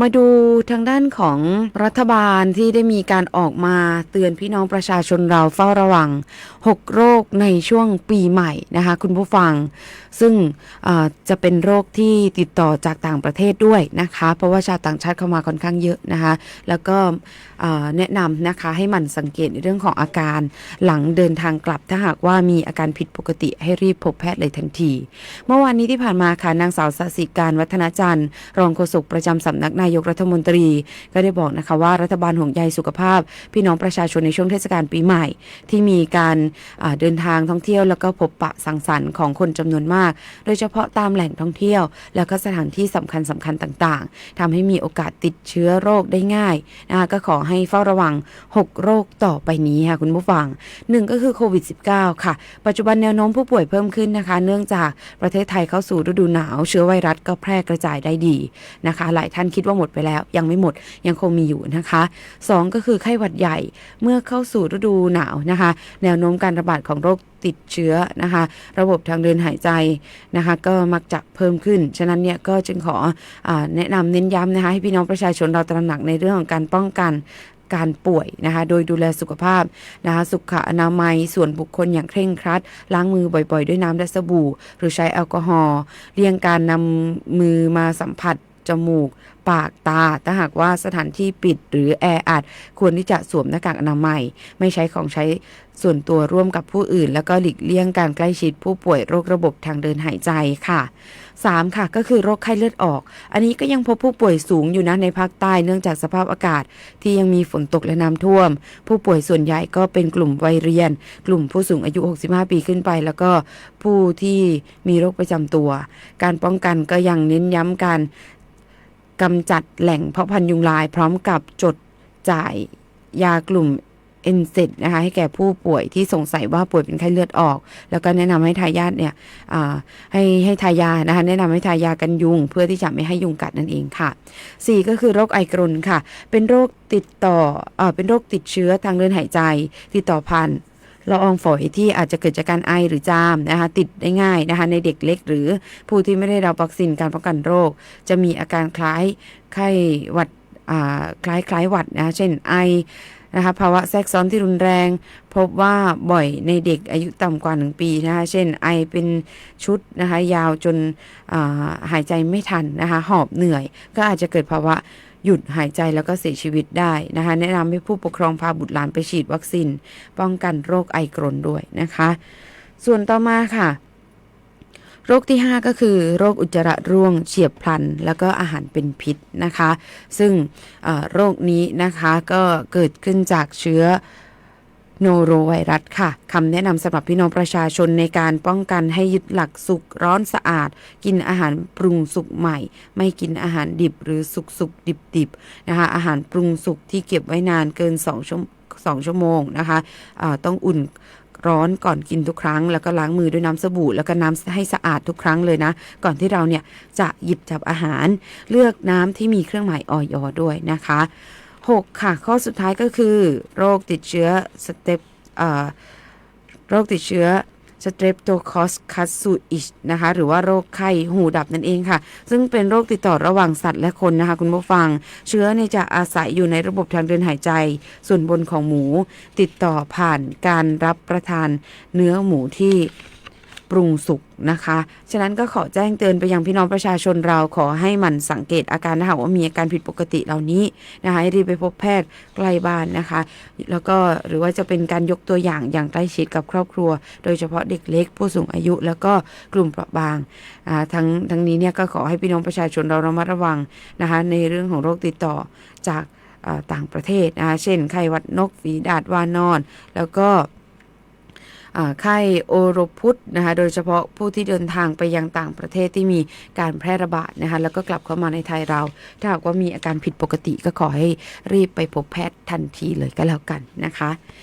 มาดูทางด้านของรัฐบาลที่ได้มีการออกมาเตือนพี่น้องประชาชนเราเฝ้าระวัง 6 โรคในช่วงปีใหม่นะคะคุณผู้ฟัง ซึ่งจะเป็นโรคที่ติดต่อจากต่างประเทศด้วยนะคะ เพราะว่าชาวต่างชาติเข้ามาค่อนข้างเยอะนะคะแล้วก็แนะนำนะคะให้มันสังเกตในเรื่องของอาการหลังเดินทางกลับ ถ้าหากว่ามีอาการผิดปกติให้รีบพบแพทย์เลยทันที เมื่อวานนี้ที่ผ่านมาค่ะนางสาวสสิการวัฒนาจันทร์ รองโฆษกประจำสำนักนายกรัฐมนตรี ก็ได้บอกนะคะว่ารัฐบาลห่วงใยสุขภาพ พี่น้องประชาชนในช่วงเทศกาลปีใหม่ ที่มีการเดินทางท่องเที่ยว แล้วก็พบปะสังสรรค์ของคนจำนวนมาก โดยเฉพาะตามแหล่งท่องเที่ยว แล้วก็สถานที่สำคัญสำคัญต่างๆทำให้มีโอกาสติดเชื้อโรคได้ง่ายนะคะก็ขอให้เฝ้าระวัง 6 โรคต่อไปนี้ค่ะคุณผู้ฟังหนึ่งก็คือโควิด -19 ค่ะ ปัจจุบันแนวโน้มผู้ป่วยเพิ่มขึ้นนะคะ เนื่องจากประเทศไทยเข้าสู่ฤดูหนาว เชื้อไวรัสก็แพร่กระจายได้ดีนะคะ หลายท่านคิดว่าหมดไปแล้ว ยังไม่หมดยังคงมีอยู่นะคะสองก็คือไข้หวัดใหญ่เมื่อเข้าสู่ฤดูหนาวนะคะ แนวโน้มการระบาดของโรคติดเชื้อนะคะ ระบบทางเดินหายใจนะคะ ก็มักจะเพิ่มขึ้น ฉะนั้นเนี่ยก็จึงขออแนะนำเน้นย้ำนะคะให้พี่น้องประชาชนเราตระหนักในเรื่องของการป้องกันการป่วยนะคะ โดยดูแลสุขภาพนะคะสุขอนามัยส่วนบุคคลอย่างเคร่งครัด ล้างมือบ่อยๆ ด้วยน้ำและสบู่ หรือใช้แอลกอฮอล์เลี่ยงการนำมือมาสัมผัส จมูก ปากตา ถ้าหากว่าสถานที่ปิดหรือแออัด ควรที่จะสวมหน้ากากอนามัย ไม่ใช้ของใช้ส่วนตัวร่วมกับผู้อื่น แล้วก็หลีกเลี่ยงการใกล้ชิดผู้ป่วยโรคระบบทางเดินหายใจค่ะ 3. ค่ะก็คือโรคไข้เลือดออก อันนี้ก็ยังพบผู้ป่วยสูงอยู่นะในภาคใต้เนื่องจากสภาพอากาศ ที่ยังมีฝนตกและน้ำท่วม ผู้ป่วยส่วนใหญ่ก็เป็นกลุ่มวัยเรียน กลุ่มผู้สูงอายุ 65 ปีขึ้นไป แล้วก็ผู้ที่มีโรคประจำตัว การป้องกันก็ยังเน้นย้ำการ กำจัดแหล่งเพาะพันธุ์ยุงลาย พร้อมกับจดจ่ายยากลุ่มเอนเซดนะคะให้แก่ผู้ป่วยที่สงสัยว่าป่วยเป็นไข้เลือดออก แล้วก็แนะนำให้ทายาทเนี่ยให้ให้ทายานะคะแนะนำให้ทายากันยุง เพื่อที่จะไม่ให้ยุงกัดนั่นเองค่ะสี่ก็คือโรคไอกรนค่ะ เป็นโรคติดต่อเอ่อเป็นโรคติดเชื้อทางเดินหายใจ ติดต่อพัน ละอองฝอยที่อาจจะเกิดจากการไอหรือจามนะคะ ติดได้ง่ายนะคะ ในเด็กเล็ก หรือผู้ที่ไม่ได้รับวัคซีนการป้องกันโรค จะมีอาการคล้ายไข้หวัดคล้ายคล้ายหวัดนะคะเช่นไอนะคะภาวะแทรกซ้อนที่รุนแรง พบว่าบ่อยในเด็กอายุต่ำกว่า 1 ปีนะคะเช่นไอเป็นชุดนะคะยาวจนาหายใจไม่ทันนะคะหอบเหนื่อย ก็อาจจะเกิดภาวะ หยุดหายใจแล้วก็เสียชีวิตได้นะคะ แนะนำให้ผู้ปกครองพาบุตรหลานไปฉีดวัคซีน ป้องกันโรคไอกรนด้วยนะคะ ส่วนต่อมาค่ะ โรคที่ 5 ก็คือ โรคอุจจาระร่วง เฉียบพลัน แล้วก็อาหารเป็นพิษนะคะ ซึ่งโรคนี้นะคะก็เกิดขึ้นจากเชื้อ โนโรไวรัสค่ะคำแนะนำสำหรับพี่น้องประชาชนในการป้องกันให้ยึดหลักสุกร้อนสะอาด กินอาหารปรุงสุกใหม่ ไม่กินอาหารดิบหรือสุกสุกดิบดิบนะคะอาหารปรุงสุกที่เก็บไว้นานเกิน2ชั่วสองชั่วโมงนะคะะต้องอุ่นร้อนก่อนกินทุกครั้ง แล้วก็ล้างมือด้วยน้ำสบู่แล้วก็น้ำให้สะอาดทุกครั้งเลยนะ ก่อนที่เราเนี่ยจะหยิบจับอาหาร เลือกน้ำที่มีเครื่องหมายออยด้วยนะคะ 6 ค่ะ ข้อสุดท้ายก็คือ โรคติดเชื้อสเตปโรคติดเชื้อสเตปโตคอสคัสซูอิชนะคะ หรือว่าโรคไข้หูดับนั่นเองค่ะ ซึ่งเป็นโรคติดต่อระหว่างสัตว์และคนนะคะ คุณผู้ฟัง เชื้อเนี่ยจะอาศัยอยู่ในระบบทางเดินหายใจ ส่วนบนของหมู ติดต่อผ่านการรับประทานเนื้อหมูที่ ปรุงสุกนะคะ ฉะนั้นก็ขอแจ้งเตือนไปยังพี่น้องประชาชนเราขอให้หมันสังเกตอาการถ้าหากว่ามีอาการผิดปกติเหล่านี้นะคะให้รีบไปพบแพทย์ใกล้บ้านนะคะ แล้วก็หรือว่าจะเป็นการยกตัวอย่างอย่างใกล้ชิดกับครอบครัว โดยเฉพาะเด็กเล็ก ผู้สูงอายุ แล้วก็กลุ่มเปราะบางทั้งทั้งนี้เนี่ยก็ขอให้พี่น้องประชาชนเราระมัดระวังนะคะในเรื่องของโรคติดต่อจากต่างประเทศนะคะเช่นไข้หวัดนกฝีดาดวานอน แล้วก็ อ่าไข้โอโรพุทนะคะโดยเฉพาะผู้ที่เดินทางไปยังต่างประเทศที่มีการแพร่ระบาดนะคะแล้วก็กลับเข้ามาในไทยเรา ถ้าหากว่ามีอาการผิดปกติก็ขอให้รีบไปพบแพทย์ทันทีเลยก็แล้วกันนะคะ